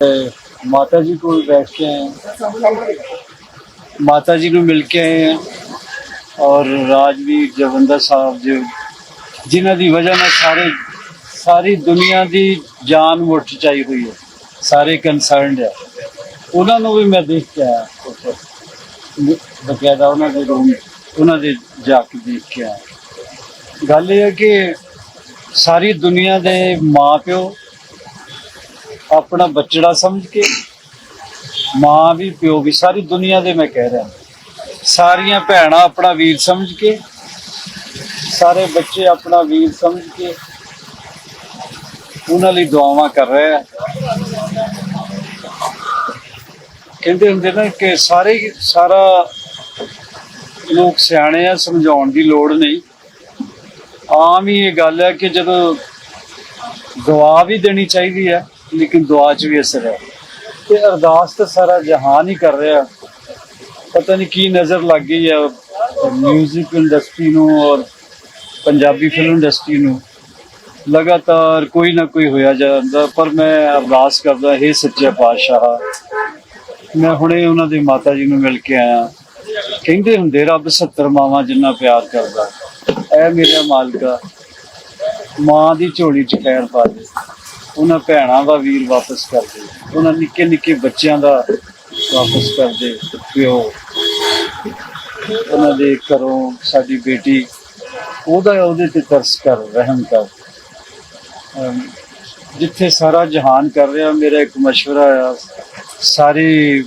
ਤੇ ਮਾਤਾ ਜੀ ਕੋਲ ਬੈਠ ਕੇ ਆਏ। ਹਾਂ। ਮਾਤਾ ਜੀ ਨੂੰ ਮਿਲ ਕੇ ਆਏ ਹਾਂ। ਔਰ ਰਾਜਵੀਰ ਜਵੰਦਾ ਸਾਹਿਬ ਜੀ, ਜਿਨ੍ਹਾਂ ਦੀ ਵਜ੍ਹਾ ਨਾਲ ਸਾਰੇ, ਸਾਰੀ ਦੁਨੀਆ ਦੀ ਜਾਨ ਮੁੱਠ ਚਾਈ ਹੋਈ ਹੈ। ਸਾਰੇ ਕੰਸਰਨਡ ਹੈ। ਉਹਨਾਂ ਨੂੰ ਵੀ ਮੈਂ ਦੇਖ ਕੇ ਆਇਆ ਉੱਥੇ। ਬਕਾਇਦਾ ਉਹਨਾਂ ਦੇ ਰੂਮ, ਉਹਨਾਂ ਦੇ ਜਾ ਕੇ ਦੇਖ ਕੇ ਆਇਆ। ਗੱਲ ਇਹ ਹੈ ਕਿ ਸਾਰੀ ਦੁਨੀਆ ਦੇ ਮਾਪਿਓ ਆਪਣਾ ਬੱਚੜਾ ਸਮਝ ਕੇ ਮਾਂ ਵੀ, ਪਿਓ ਵੀ, ਸਾਰੀ ਦੁਨੀਆ ਦੇ ਮੈਂ ਕਹਿ ਰਿਹਾ। ਸਾਰੀਆਂ ਭੈਣਾਂ ਆਪਣਾ ਵੀਰ ਸਮਝ ਕੇ, ਸਾਰੇ ਬੱਚੇ ਆਪਣਾ ਵੀਰ ਸਮਝ ਕੇ ਉਹਨਾਂ ਲਈ ਦੁਆਵਾਂ ਕਰ ਰਹੇ ਆ। ਕਹਿੰਦੇ ਹੁੰਦੇ ਨਾ ਕਿ ਸਾਰੇ ਸਾਰਾ ਲੋਕ ਸਿਆਣੇ ਆ, ਸਮਝਾਉਣ ਦੀ ਲੋੜ ਨਹੀਂ। ਆਮ ਹੀ ਇਹ ਗੱਲ ਹੈ ਕਿ ਜਦੋਂ ਦੁਆ ਵੀ ਦੇਣੀ ਚਾਹੀਦੀ ਹੈ ਲੇਕਿਨ ਦੁਆ 'ਚ ਵੀ ਅਸਰ ਹੈ। ਤੇ ਅਰਦਾਸ ਤਾਂ ਸਾਰਾ ਜਹਾਨ ਹੀ ਕਰ ਰਿਹਾ। ਪਤਾ ਨਹੀਂ ਕੀ ਨਜ਼ਰ ਲੱਗ ਗਈ ਹੈ 뮤직 ਇੰਡਸਟਰੀ ਨੂੰ ਔਰ ਪੰਜਾਬੀ ਫਿਲਮ ਇੰਡਸਟਰੀ ਨੂੰ। ਲਗਾਤਾਰ ਕੋਈ ਨਾ ਕੋਈ ਹੋਇਆ ਜਾਂਦਾ, ਪਰ ਮੈਂ ਅਰਦਾਸ ਕਰਦਾ, ਹੈ ਸੱਚੇ ਪਾਤਸ਼ਾਹ, ਮੈਂ ਹੁਣੇ ਉਹਨਾਂ ਦੇ ਮਾਤਾ ਜੀ ਨੂੰ ਮਿਲ ਕੇ ਆਇਆ। ਕਹਿੰਦੇ ਹੁੰਦੇ, ਰੱਬ 70 ਮਾਵਾਂ ਜਿੰਨਾ ਪਿਆਰ ਕਰਦਾ। ਐ ਮੇਰੇ ਮਾਲਕਾ, ਮਾਂ ਦੀ ਝੋਲੀ 'ਚ ਖੈਰ ਪਾ ਦੇ। ਉਹਨਾਂ ਭੈਣਾਂ ਦਾ ਵੀਰ ਵਾਪਸ ਕਰ ਦੇ, ਉਹਨਾਂ ਨਿੱਕੇ ਨਿੱਕੇ ਬੱਚਿਆਂ ਦਾ ਵਾਪਸ ਕਰ ਦੇ ਪਿਓ। ਉਹਨਾਂ ਦੇ ਘਰੋਂ ਸਾਡੀ ਬੇਟੀ, ਉਹਦਾ ਉਹਦੇ ਤੇ ਤਰਸ ਕਰ, ਰਹਿਮ ਕਰ। ਜਿੱਥੇ ਸਾਰਾ ਜਹਾਨ ਕਰ ਰਿਹਾ, ਮੇਰਾ ਇੱਕ ਮਸ਼ਵਰਾ ਆ, ਸਾਰੇ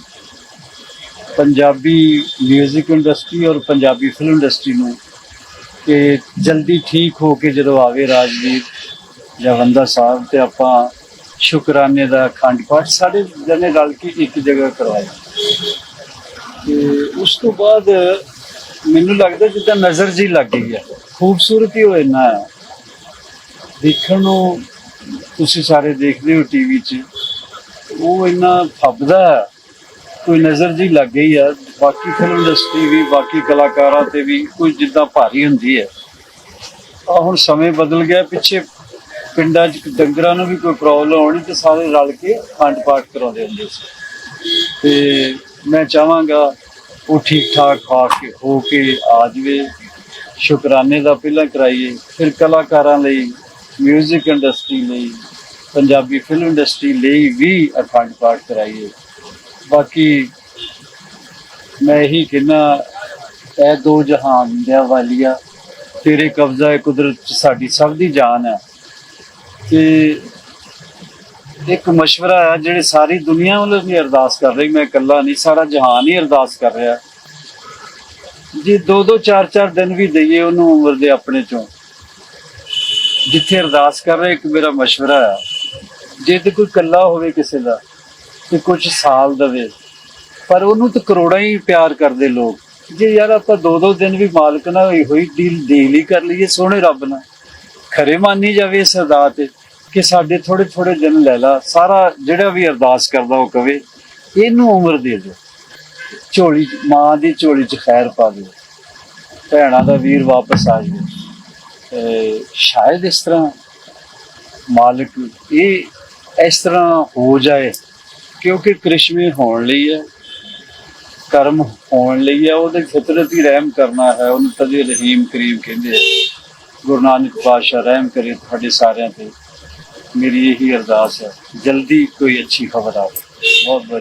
ਪੰਜਾਬੀ 뮤직 ਇੰਡਸਟਰੀ ਔਰ ਪੰਜਾਬੀ ਫਿਲਮ ਇੰਡਸਟਰੀ ਨੂੰ ਕਿ ਜਲਦੀ ਠੀਕ ਹੋ ਕੇ ਜਦੋਂ ਆਵੇ ਰਾਜਵੀਰ ਜਵੰਦਰ ਸਾਹਿਬ ਤੇ ਆਪਾਂ ਸ਼ੁਕਰਾਨੇ ਦਾ ਅਖੰਡ ਪਾਠ ਸਾਡੇ ਜਨੇ ਰਲ ਕੇ ਇੱਕ ਜਗ੍ਹਾ ਕਰਵਾਇਆ। ਤੇ ਉਸ ਤੋਂ ਬਾਅਦ ਮੈਨੂੰ ਲੱਗਦਾ ਜਿੱਦਾਂ ਨਜ਼ਰ ਜੀ ਲੱਗ ਗਈ ਹੈ। ਖੂਬਸੂਰਤੀ ਉਹ ਇੰਨਾ ਦੇਖਣ ਨੂੰ ਤੁਸੀਂ ਸਾਰੇ ਦੇਖਦੇ ਹੋ ਟੀਵੀ 'ਚ, ਉਹ ਇੰਨਾ ਫੱਬਦਾ ਹੈ। ਕੋਈ ਨਜ਼ਰ ਜੀ ਲੱਗ ਗਈ ਆ ਬਾਕੀ ਫਿਲਮ ਇੰਡਸਟਰੀ ਵੀ, ਬਾਕੀ ਕਲਾਕਾਰਾਂ ਤੇ ਵੀ ਕੋਈ ਜਿੱਦਾਂ ਭਾਰੀ ਹੁੰਦੀ ਹੈ। ਆ ਹੁਣ ਸਮੇਂ ਬਦਲ ਗਿਆ, ਪਿੱਛੇ ਪਿੰਡਾਂ 'ਚ ਡੰਗਰਾਂ ਨੂੰ ਵੀ ਕੋਈ ਪ੍ਰੋਬਲਮ ਆਉਣੀ ਤੇ ਸਾਰੇ ਰਲ ਕੇ ਖੰਡ ਪਾਠ ਕਰਾਉਂਦੇ ਹੁੰਦੇ ਸੀ। ਤੇ ਮੈਂ ਚਾਹਾਂਗਾ ਉਹ ਠੀਕ ਠਾਕ ਖਾ ਕੇ, ਹੋ ਕੇ ਆ ਜਾਵੇ। ਸ਼ੁਕਰਾਨੇ ਦਾ ਪਹਿਲਾਂ ਕਰਾਈਏ। ਫਿਰ ਕਲਾਕਾਰਾਂ ਲਈ 뮤직 ਇੰਡਸਟਰੀ ਲਈ, ਪੰਜਾਬੀ ਫਿਲਮ ਇੰਡਸਟਰੀ ਲਈ ਵੀ ਅਖੰਡ ਪਾਠ ਕਰਾਈਏ। ਬਾਕੀ ਮੈਂ ਇਹੀ ਕਹਿਣਾ, ਇਹ ਦੋ ਜਹਾਨ ਦੇ ਵਾਲੀਆ। ਤੇਰੇ ਕਬਜ਼ਾ ਹੈ ਕੁਦਰਤ 'ਚ ਸਾਡੀ ਸਭ ਦੀ ਜਾਨ ਹੈ। ਤੇ ਇੱਕ ਮਸ਼ਵਰਾ ਹੈ ਜਿਹੜੇ ਸਾਰੀ ਦੁਨੀਆ ਵੱਲੋਂ ਵੀ ਅਰਦਾਸ ਕਰ ਰਹੀ, ਮੈਂ ਇਕੱਲਾ ਨਹੀਂ, ਸਾਰਾ ਜਹਾਨ ਹੀ ਅਰਦਾਸ ਕਰ ਰਿਹਾ। ਜੇ ਦੋ ਦੋ, ਚਾਰ ਚਾਰ ਦਿਨ ਵੀ ਦਈਏ, ਉਹਨੂੰ ਉਮਰ ਦੇ ਆਪਣੇ ਚੋਂ। ਜਿੱਥੇ ਅਰਦਾਸ ਕਰ ਰਹੇ, ਇੱਕ ਮੇਰਾ ਮਸ਼ਵਰਾ ਹੈ। ਜੇ ਤੇ ਕੋਈ ਇਕੱਲਾ ਹੋਵੇ ਕਿਸੇ ਦਾ, ਤੇ ਕੁਝ ਸਾਲ ਦਵੇ। ਪਰ ਉਹਨੂੰ ਤਾਂ ਕਰੋੜਾਂ ਹੀ ਪਿਆਰ ਕਰਦੇ ਲੋਕ। ਜੇ ਯਾਰ ਆਪਾਂ ਦੋ ਦੋ ਦਿਨ ਵੀ ਮਾਲਕ ਨਾਲ ਹੋਈ ਹੋਈ ਡੀਲ ਡੀਲ ਹੀ ਕਰ ਲਈਏ, ਸੋਹਣੇ ਰੱਬ ਨਾਲ। ਖਰੇ ਮੰਨੀ ਜਾਵੇ ਇਸ ਅਰਦਾਸ ਤੇ। ਕਿ ਸਾਡੇ ਥੋੜੇ ਥੋੜੇ ਦਿਨ ਲੈ ਲਾ, ਸਾਰਾ ਜਿਹੜਾ ਵੀ ਅਰਦਾਸ ਕਰਦਾ ਉਹ ਕਵੇ, ਇਹਨੂੰ ਉਮਰ ਦੇ ਦਿਓ। ਝੋਲੀ ਮਾਂ ਦੀ ਝੋਲੀ 'ਚ ਖੈਰ ਪਾ ਦਿਓ। ਭੈਣਾਂ ਦਾ ਵੀਰ ਵਾਪਸ ਆ ਜਾਵੇ। ਸ਼ਾਇਦ ਇਸ ਤਰ੍ਹਾਂ ਮਾਲਕ ਇਹ, ਇਸ ਤਰ੍ਹਾਂ ਹੋ ਜਾਏ, ਕਿਉਂਕਿ ਕ੍ਰਿਸ਼ਮੇ ਹੋਣ ਲਈ ਹੈ, ਕਰਮ ਹੋਣ ਲਈ ਹੈ, ਉਹਦੇ ਫਿਤਰਤ ਹੀ ਰਹਿਮ ਕਰਨਾ ਹੈ, ਉਹਨੂੰ ਤਦੇ ਰਹੀਮ ਕਰੀਮ ਕਹਿੰਦੇ ਆ। ਗੁਰੂ ਨਾਨਕ ਪਾਤਸ਼ਾਹ ਰਹਿਮ ਕਰੇ ਤੁਹਾਡੇ ਸਾਰਿਆਂ ਤੇ। ਮੇਰੀ ਇਹੀ ਅਰਦਾਸ ਹੈ ਜਲਦੀ ਕੋਈ ਅੱਛੀ ਖਬਰ ਆਵੇ। ਬਹੁਤ ਬਹੁਤ